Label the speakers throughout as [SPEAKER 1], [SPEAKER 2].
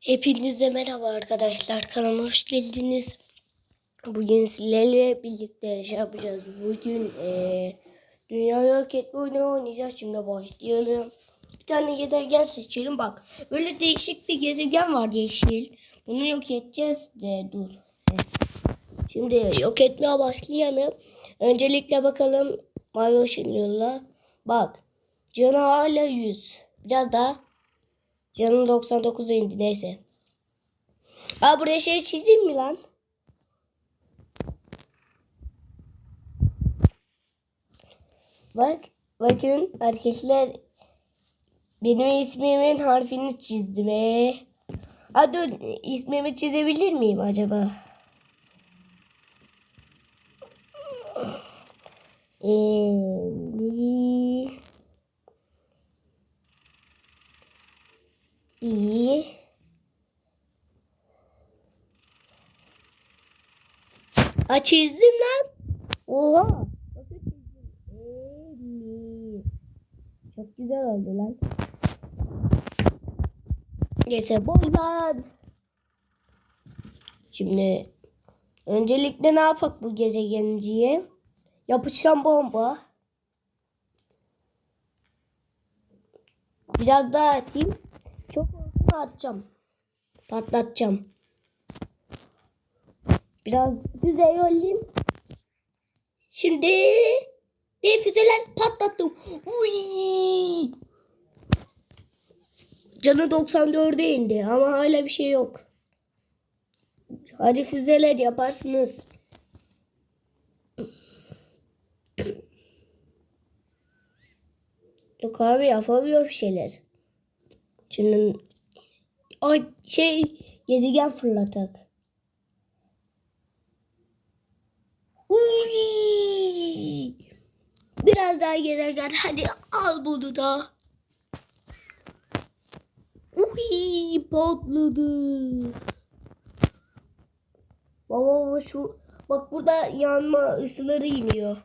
[SPEAKER 1] Hepinize merhaba arkadaşlar. Kanalıma hoş geldiniz. Bugün sizlerle birlikte şey yapacağız. Bugün eee dünya yok etme oyunu oynayacağız. Şimdi başlayalım. Bir tane gezegen seçelim. Bak böyle değişik bir gezegen var yeşil. Bunu yok edeceğiz de dur. Şimdi yok etmeye başlayalım. Öncelikle bakalım mavi ışın yolla. Bak canı hala 100. Biraz daha Canım 99'a indi neyse. Aa buraya şey çizeyim mi lan? Bak bakın arkadaşlar benim ismimin harfini çizdim. Ee. Aa dur ismimi çizebilir miyim acaba? Ee, Ha çizdim lan. Oha. Çok güzel oldu lan. Neyse bomban. Şimdi öncelikle ne yapak bu gezegenciye? Yapacağım bomba. Biraz daha atayım. Çok olsun atacağım. Patlatacağım. Biraz füze yollayayım. Şimdi de füzeler patlattım. Uy! Canı 94'e indi ama hala bir şey yok. Hadi füzeler yaparsınız. Yok abi yapamıyor bir şeyler. Şunun ay şey gezegen fırlatak. Uy! Biraz daha gezegen hadi al bunu da. Uy patladı. Baba baba şu bak burada yanma ısıları iniyor.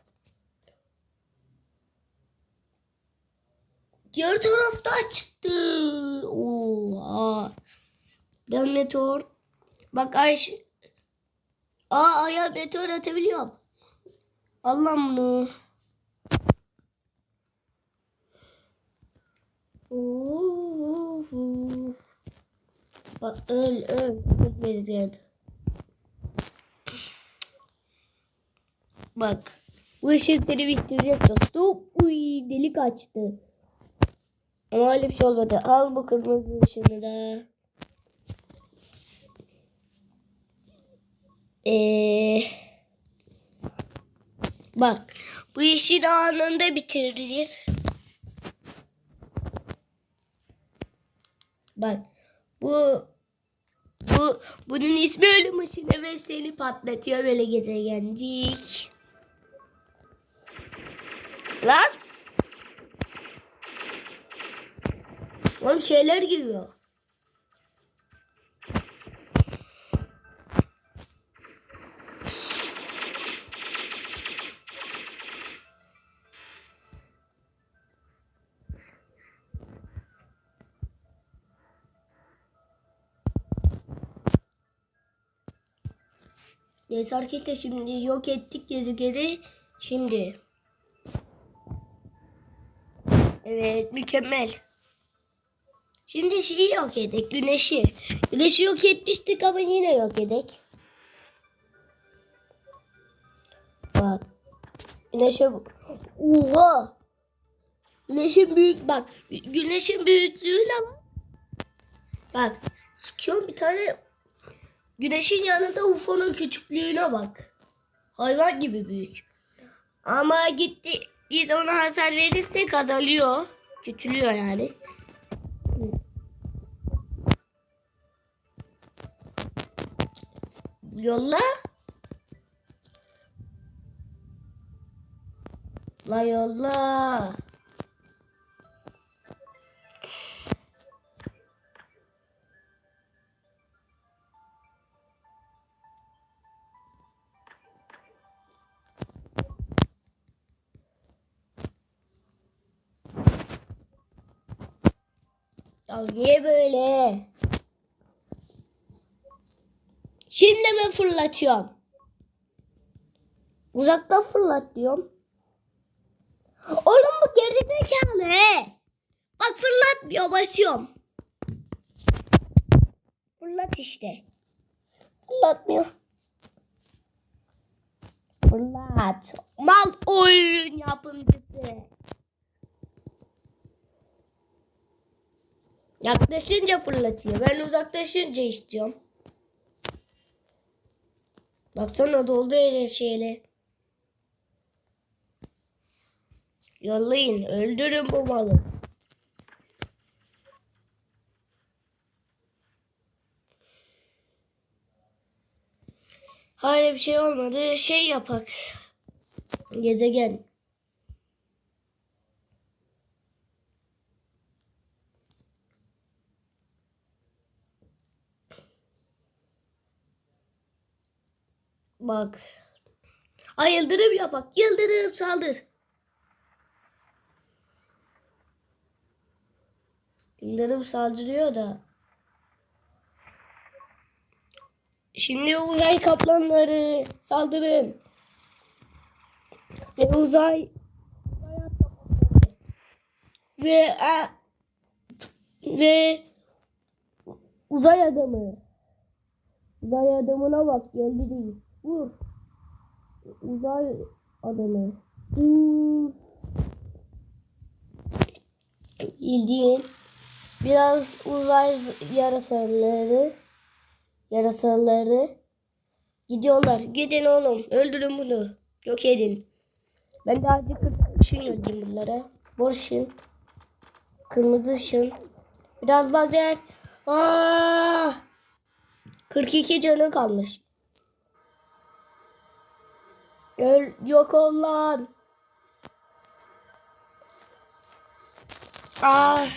[SPEAKER 1] Diğer tarafta çıktı. Oha. Ben meteor. Bak Ayş. Aa ayağa meteor atabiliyorum. Allah'ım bunu. Bak öl öl. Ölmedin. Bak. Bu ışık seni bitirecek dostum. Uy delik açtı. Ama öyle bir şey olmadı. Al bu kırmızı ışını da. Ee, bak bu işi anında bitirir. Bak bu bu bunun ismi ölüm ışını ve seni patlatıyor böyle gezegencik. Lan Oğlum şeyler giriyor. Arkadaşlar şimdi yok ettik gezegeni. Şimdi. Evet mükemmel. Şimdi şeyi yok edek. Güneşi. Güneşi yok etmiştik ama yine yok edek. Bak. Güneşe bak. Oha. Güneşin büyük bak. Güneşin büyüklüğüne bak. Bak. Sıkıyorum bir tane. Güneşin yanında UFO'nun küçüklüğüne bak. Hayvan gibi büyük. Ama gitti. Biz ona hasar verirsek azalıyor. Küçülüyor yani. Yolla. La yolla. Niye böyle? Şimdi mi fırlatıyorum? Uzaktan fırlat diyorum. Oğlum bu gerizekalı he. Bak fırlatmıyor basıyorum. Fırlat işte. Fırlatmıyor. Fırlat. Mal oyun yapımcısı. Yaklaşınca fırlatıyor. Ben uzaklaşınca istiyorum. Baksana doldu her şeyle. Yollayın. Öldürün bu malı. Hala bir şey olmadı. Şey yapak. Gezegen. Bak. Ay yıldırım yapak. Yıldırım saldır. Yıldırım saldırıyor da. Şimdi uzay kaplanları saldırın. Ve uzay ve e, ve uzay adamı. Uzay adamına bak geldi değil. Vur. Uzay adamı. Vur. Bildiğin biraz uzay yarasaları yarasaları gidiyorlar. Gidin oğlum. Öldürün bunu. Yok edin. Ben de azıcık ışın öldüreyim bunlara. Mor ışın. Kırmızı ışın. Biraz lazer. Aa! 42 canı kalmış. Öl, yok ol lan. Ah.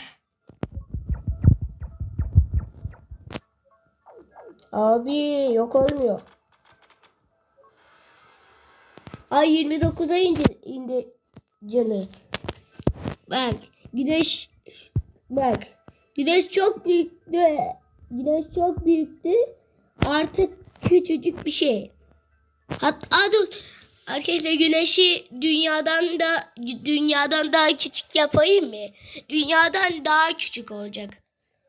[SPEAKER 1] Abi yok olmuyor. Ay 29'a indi, indi canı. Bak güneş bak güneş çok büyüktü. Güneş çok büyüktü. Artık küçücük bir şey. Hatta dur. Arkadaşlar güneşi dünyadan da dünyadan daha küçük yapayım mı? Dünyadan daha küçük olacak.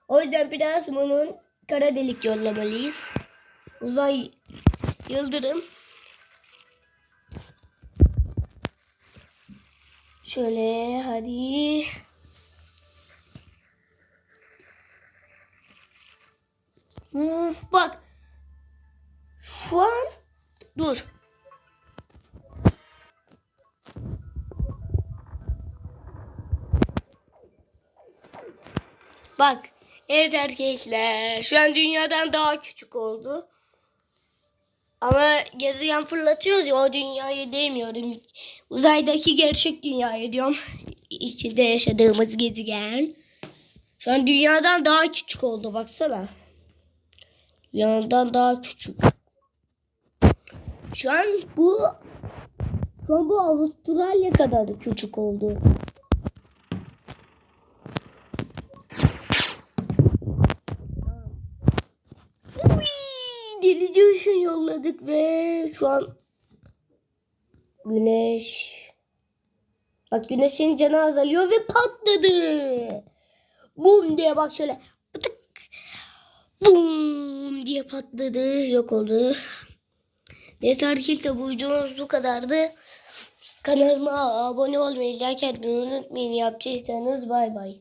[SPEAKER 1] O yüzden biraz bunun kara delik yollamalıyız. Uzay yıldırım. Şöyle hadi. Uf, bak. Şu an dur. Bak. Evet arkadaşlar. Şu an dünyadan daha küçük oldu. Ama gezegen fırlatıyoruz ya o dünyayı demiyorum. Uzaydaki gerçek dünyayı diyorum. İçinde yaşadığımız gezegen. Şu an dünyadan daha küçük oldu baksana. Dünyadan daha küçük. Şu an bu şu an bu Avustralya kadar küçük oldu. Uy, delici ışın yolladık ve şu an güneş bak güneşin canı azalıyor ve patladı. Bum diye bak şöyle pıtık bum diye patladı yok oldu. Neyse arkadaşlar bu videomuz bu kadardı. Kanalıma abone olmayı, like etmeyi unutmayın. Yapacaksanız bay bay.